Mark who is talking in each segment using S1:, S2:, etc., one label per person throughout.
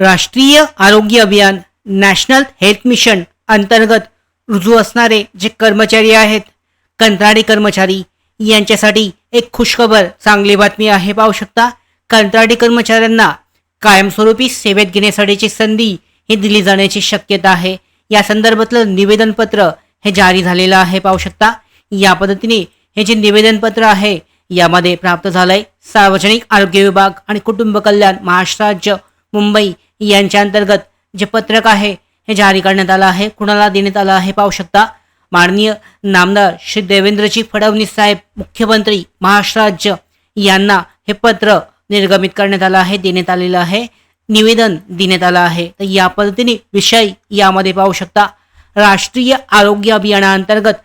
S1: राष्ट्रीय आरोग्य अभियान नॅशनल हेल्थ मिशन अंतर्गत रुजू असणारे जे कर्मचारी आहेत कंत्राटी कर्मचारी यांच्यासाठी एक खुशखबर चांगली बातमी आहे. पाहू शकता कंत्राटी कर्मचाऱ्यांना कायमस्वरूपी सेवेत घेण्यासाठीची संधी ही दिली जाण्याची शक्यता आहे. या संदर्भातलं निवेदनपत्र हे जारी झालेलं आहे. पाहू शकता या पद्धतीने हे जे निवेदनपत्र आहे यामध्ये प्राप्त झालंय सार्वजनिक आरोग्य विभाग आणि कुटुंब कल्याण महाराष्ट्र राज्य मुंबई यांच्या अंतर्गत जे पत्रक आहे हे जारी करण्यात आलं आहे. कुणाला देण्यात आलं आहे पाहू शकता. माननीय नामदार श्री देवेंद्रजी फडणवीस साहेब मुख्यमंत्री महाराष्ट्र राज्य यांना हे पत्र निर्गमित करण्यात आलं आहे देण्यात आलेलं आहे निवेदन देण्यात आलं आहे. तर या पद्धतीने विषय यामध्ये पाहू शकता. राष्ट्रीय आरोग्य अभियानाअंतर्गत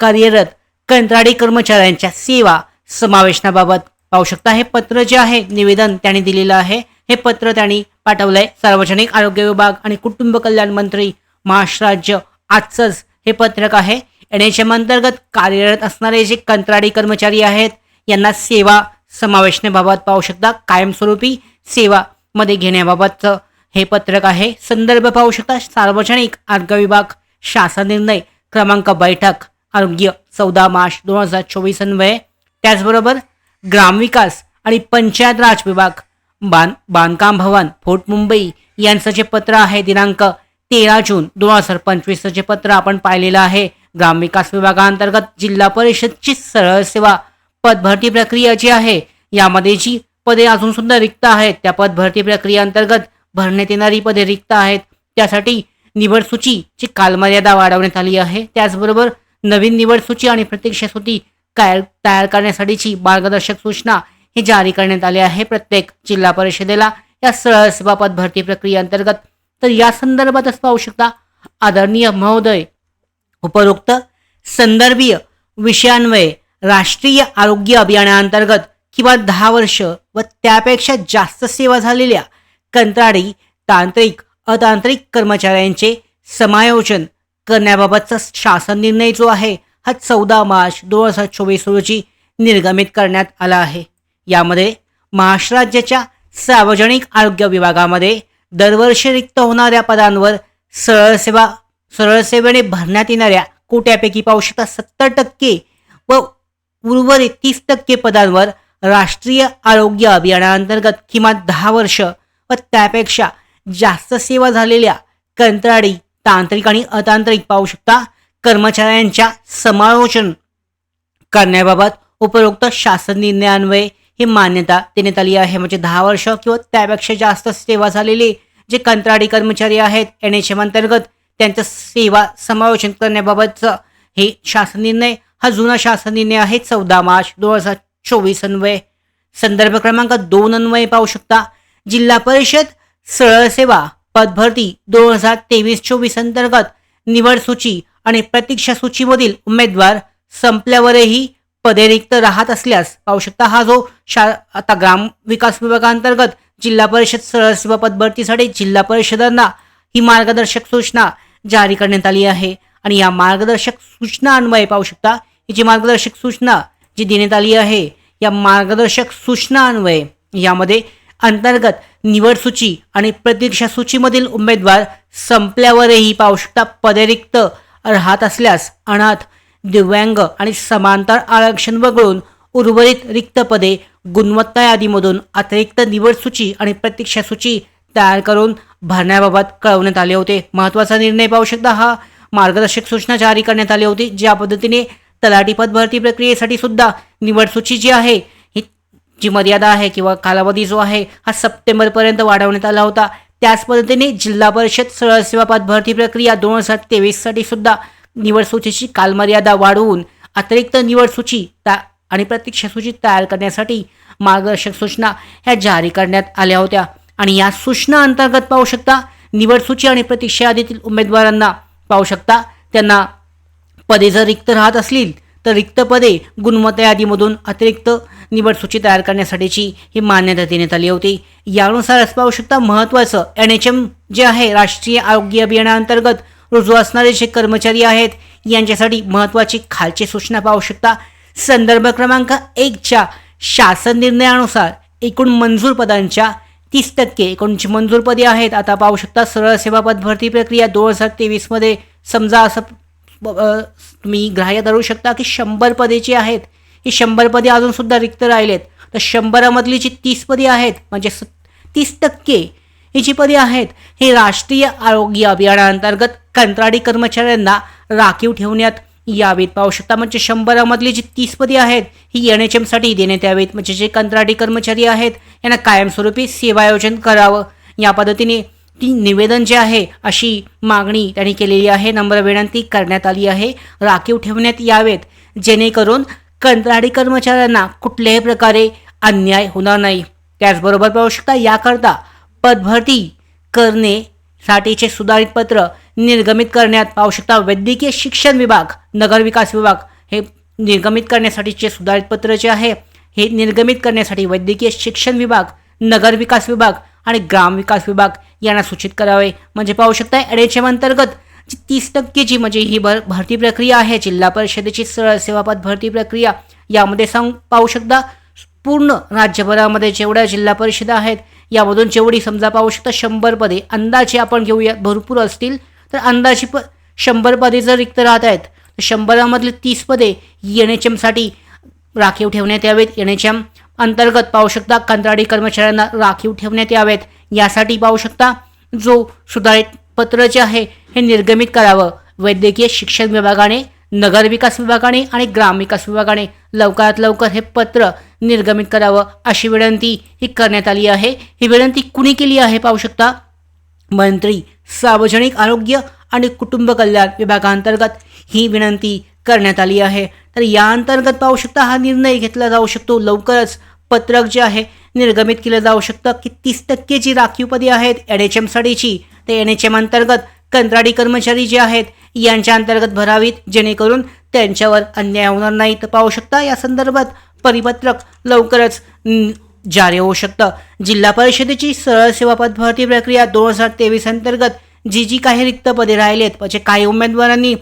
S1: कार्यरत कंत्राटी कर्मचाऱ्यांच्या सेवा समावेशनाबाबत पाहू शकता. हे पत्र जे आहे निवेदन त्यांनी दिलेलं आहे. हे पत्र त्यांनी पाठवलंय. सार्वजनिक आरोग्य विभाग आणि कुटुंब कल्याण मंत्री महाराष्ट्र राज्य आजचंच हे पत्रक आहे. एन एच एम अंतर्गत कार्यरत असणारे जे कंत्राटी कर्मचारी आहेत यांना सेवा समावेशण्याबाबत पाहू शकता. कायमस्वरूपी सेवा मध्ये घेण्याबाबतचं हे पत्रक आहे. संदर्भ पाहू शकता. सार्वजनिक आरोग्य विभाग शासन निर्णय क्रमांक बैठक आरोग्य चौदा मार्च दोन हजार चोवीस अन्वये. त्याचबरोबर ग्रामविकास आणि पंचायत राज विभाग बांध बांधकाम भवन फोर्ट मुंबई यांचं जे पत्र आहे दिनांक तेरा जून दोन हजार पंचवीसचं जे पत्र आपण पाहिलेलं आहे ग्रामविकास विभागाअंतर्गत जिल्हा परिषदची सरळ सेवा पदभरती प्रक्रिया जी आहे यामध्ये जी पदे अजून सुद्धा रिक्त आहेत त्या पदभरती प्रक्रियेअंतर्गत अंतर्गत भरण्यात येणारी पदे रिक्त आहेत त्यासाठी निवड सूचीची कालमर्यादा वाढवण्यात आली आहे त्याचबरोबर नवीन निवड सूची आणि प्रतीक्षा सूची तयार करण्यासाठीची मार्गदर्शक सूचना हे जारी करण्यात आली आहे. प्रत्येक जिल्हा परिषदेला या सरळ सभापद भरती प्रक्रियेअंतर्गत तर या संदर्भातच पाहू शकता आदरणीय महोदय उपरोक्त संदर्भीय विषयान्वये राष्ट्रीय आरोग्य अभियानाअंतर्गत किंवा दहा वर्ष व त्यापेक्षा जास्त सेवा झालेल्या कंत्राटी तांत्रिक अतांत्रिक कर्मचाऱ्यांचे समायोजन करण्याबाबतचा शासन निर्णय जो आहे हा चौदा मार्च दोन हजार चोवीस रोजी निर्गमित करण्यात आला आहे. यामध्ये महाराष्ट्र राज्याच्या सार्वजनिक आरोग्य विभागामध्ये दरवर्षी रिक्त होणाऱ्या पदांवर सरळ सेवा सरळ सेवेने भरण्यात येणाऱ्या कोट्यापैकी पाहू शकता सत्तर टक्के व उर्वरित तीस टक्के पदांवर राष्ट्रीय आरोग्य अभियानाअंतर्गत किमान दहा वर्ष व त्यापेक्षा जास्त सेवा झालेल्या कंत्राडी तांत्रिक आणि अतांत्रिक पाहू शकता कर्मचाऱ्यांच्या समालोचन करण्याबाबत उपरोक्त शासन निर्णयान्वये ही मान्यता देण्यात आली आहे. म्हणजे दहा वर्ष किंवा त्यापेक्षा जास्त सेवा झालेली जे कंत्राटी कर्मचारी आहेत एन एच एम अंतर्गत त्यांचं सेवा समायोजन करण्याबाबतचं हे शासन निर्णय हा जुना शासन निर्णय आहे. चौदा मार्च दोन हजार चोवीस अन्वये. संदर्भ क्रमांक दोन अन्वये पाहू शकता. जिल्हा परिषद सरळ सेवा पदभरती दोन हजार तेवीस चोवीस अंतर्गत निवड सूची आणि प्रतीक्षा सूचीमधील उमेदवार संपल्यावरही पदे रिक्त राहत असल्यास पाहू शकता हा जो शा आता ग्राम विकास विभागांतर्गत जिल्हा परिषद सरळ सेवा पदभरतीसाठी जिल्हा परिषदांना ही मार्गदर्शक सूचना जारी करण्यात आली आहे. आणि या मार्गदर्शक सूचना अन्वये पाहू शकता ही जी मार्गदर्शक सूचना जी देण्यात आली आहे या मार्गदर्शक सूचना अन्वये. यामध्ये अंतर्गत निवड सूची आणि प्रतीक्षा सूचीमधील उमेदवार संपल्यावरही पाहू शकता पदरिक्त राहत असल्यास अनाथ दिव्यांग आणि समांतर आरक्षण वगळून उर्वरित रिक्त पदे गुणवत्ता यादीमधून अतिरिक्त निवड सूची आणि प्रतीक्षा सूची तयार करून भरण्याबाबत कळवण्यात आले होते. महत्त्वाचा निर्णय पाहू शकता हा. मार्गदर्शक सूचना जारी करण्यात आली होती. ज्या पद्धतीने तलाठी पद भरती प्रक्रियेसाठी सुद्धा निवड सूची जी आहे ही जी मर्यादा आहे किंवा कालावधी जो आहे हा सप्टेंबरपर्यंत वाढवण्यात आला होता. त्याच पद्धतीने जिल्हा परिषद सरळ भरती प्रक्रिया दोन हजार तेवीससाठी सुद्धा निवड सूचीची कालमर्यादा वाढवून अतिरिक्त निवड सूची ता आणि प्रतीक्षा सूची तयार करण्यासाठी मार्गदर्शक सूचना ह्या जारी करण्यात आल्या होत्या. आणि या सूचना अंतर्गत पाहू शकता निवड सूची आणि प्रतीक्षा यादीतील उमेदवारांना पाहू शकता त्यांना पदे जर रिक्त राहत असतील तर रिक्त पदे गुणवत्ता यादीमधून अतिरिक्त निवड सूची तयार करण्यासाठीची ही मान्यता देण्यात आली होती. यानुसारच पाहू शकता महत्त्वाचं एन एच एम जे आहे राष्ट्रीय आरोग्य अभियानाअंतर्गत रुजू असणारे जे कर्मचारी आहेत यांच्यासाठी महत्त्वाची खालची सूचना पाहू शकता. संदर्भ क्रमांक एकच्या शासन निर्णयानुसार एकूण मंजूर पदांच्या तीस टक्के एकूणची मंजूर पदे आहेत. आता पाहू शकता सरळ सेवा पद भरती प्रक्रिया दोन हजार तेवीसमध्ये समजा असं ब- तुम्ही ग्राह्य धरू शकता की शंभर पदे जी आहेत. ही शंभर पदे अजूनसुद्धा रिक्त राहिलेत. तर शंभरामधली जी तीस पदे आहेत म्हणजे स तीस टक्के ही जी पदे आहेत हे राष्ट्रीय आरोग्य अभियानाअंतर्गत कंत्राटी कर्मचाऱ्यांना राखीव ठेवण्यात यावेत. पाहू शकता म्हणजे शंभरामधली जी तीस पदे आहेत ही एन एच एमसाठी देण्यात यावीत. म्हणजे जे कंत्राटी कर्मचारी आहेत यांना कायमस्वरूपी सेवायोजन करावं. या पद्धतीने ती निवेदन जे आहे अशी मागणी त्यांनी केलेली आहे. नम्र विनंती करण्यात आली आहे. राखीव ठेवण्यात यावेत. जेणेकरून कंत्राटी कर्मचाऱ्यांना कुठल्याही प्रकारे अन्याय होणार नाही. त्याचबरोबर पाहू शकता याकरता पदभरती करणे साठीचे सुधारित पत्र निर्गमित करण्यात पाहू शकता. वैद्यकीय शिक्षण विभाग नगरविकास विभाग हे निर्गमित करण्यासाठीचे सुधारित पत्र जे आहे हे निर्गमित करण्यासाठी वैद्यकीय शिक्षण विभाग नगरविकास विभाग आणि ग्रामविकास विभाग यांना सूचित करावे. म्हणजे पाहू शकता एन एच एम अंतर्गत तीस टक्केची म्हणजे ही भर भरती प्रक्रिया आहे जिल्हा परिषदेची सरळ सेवापद भरती प्रक्रिया यामध्ये सांग पाहू शकता पूर्ण राज्यभरामध्ये जेवढ्या जिल्हा परिषदा आहेत यामधून जेवढी समजा पाहू शकता शंभर पदे अंदाजे आपण घेऊया भरपूर असतील तर अंदाजे प शंभर पदे जर रिक्त राहत आहेत तर शंभरामधली तीस पदे एन एच एमसाठी राखीव ठेवण्यात यावेत. एन एच एम अंतर्गत पाहू शकता कंत्राटी कर्मचाऱ्यांना राखीव ठेवण्यात यावेत. यासाठी पाहू शकता जो सुधारित पत्र जे आहे हे निर्गमित करावं. वैद्यकीय शिक्षण विभागाने नगरविकास विभागाने आणि ग्रामविकास विभागाने लवकरात लवकर हे पत्र निर्गमित करावं अशी विनंती ही करण्यात आली आहे. ही विनंती कुणी केली आहे पाहू शकता? मंत्री सार्वजनिक आरोग्य आणि कुटुंब कल्याण विभागांतर्गत ही विनंती करण्यात आली आहे. तर या अंतर्गत पाहू शकता हा निर्णय घेतला जाऊ शकतो. लवकरच पत्रक जे आहे निर्गमित केलं जाऊ शकतं. की तीस टक्के जी राखीव पदे आहेत एन एच एमसाठीची ते एन एच एम अंतर्गत कंत्राटी कर्मचारी जे आहेत यांच्या अंतर्गत भरावीत जेणेकरून त्यांच्यावर अन्याय होणार नाही. तर पाहू शकता या संदर्भात परिपत्रक लवकरच जारी होऊ शकतं. जिल्हा परिषदेची सरळ सेवा पद भरती प्रक्रिया दोन हजार तेवीस अंतर्गत जी जी काही रिक्त पदे राहिलेत म्हणजे काही उमेदवारांनी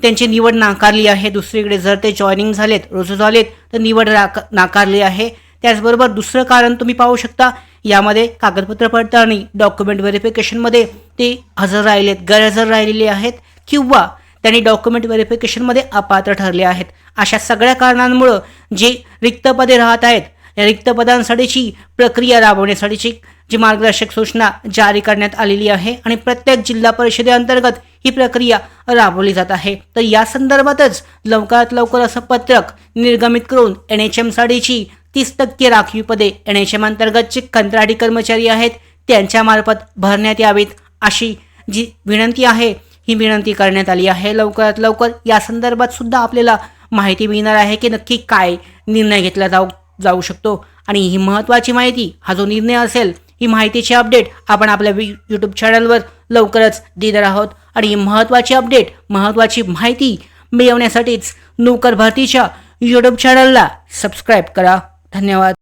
S1: त्यांची निवड नाकारली आहे. दुसरीकडे जर ते जॉईनिंग झालेत रुजू झालेत तर निवड राक नाकारली आहे. त्याचबरोबर दुसरं कारण तुम्ही पाहू शकता यामध्ये कागदपत्र पडताळणी डॉक्युमेंट व्हेरिफिकेशनमध्ये ते हजर राहिलेत गैरहजर राहिलेले आहेत किंवा त्यांनी डॉक्युमेंट व्हेरिफिकेशनमध्ये अपात्र ठरले आहेत. अशा सगळ्या कारणांमुळं जे रिक्त पदे राहत आहेत या रिक्त पदांसाठीची प्रक्रिया राबवण्यासाठीची जी मार्गदर्शक सूचना जारी करण्यात आलेली आहे आणि प्रत्येक जिल्हा परिषदेअंतर्गत ही प्रक्रिया राबवली जात आहे. तर या संदर्भातच लवकरात लवकर असं पत्रक निर्गमित करून एन एच एमसाठीची तीस टक्के राखीव पदे एन एच एम अंतर्गत जे कंत्राटी कर्मचारी आहेत त्यांच्यामार्फत भरण्यात यावीत अशी जी विनंती आहे ही विनंती करण्यात आली आहे. लवकरात लवकर या संदर्भात सुद्धा आपल्याला माहिती मिळणार आहे की नक्की काय निर्णय घेतला जाऊ जाऊ शकतो. आणि ही महत्त्वाची माहिती हा जो निर्णय असेल ही माहितीची अपडेट आपण आपल्या यूट्यूब चॅनलवर लवकरच देणार आहोत. आणि ही महत्त्वाची अपडेट महत्त्वाची माहिती मिळवण्यासाठीच नोकर भरतीच्या यूट्यूब चॅनलला सबस्क्राईब करा. धन्यवाद.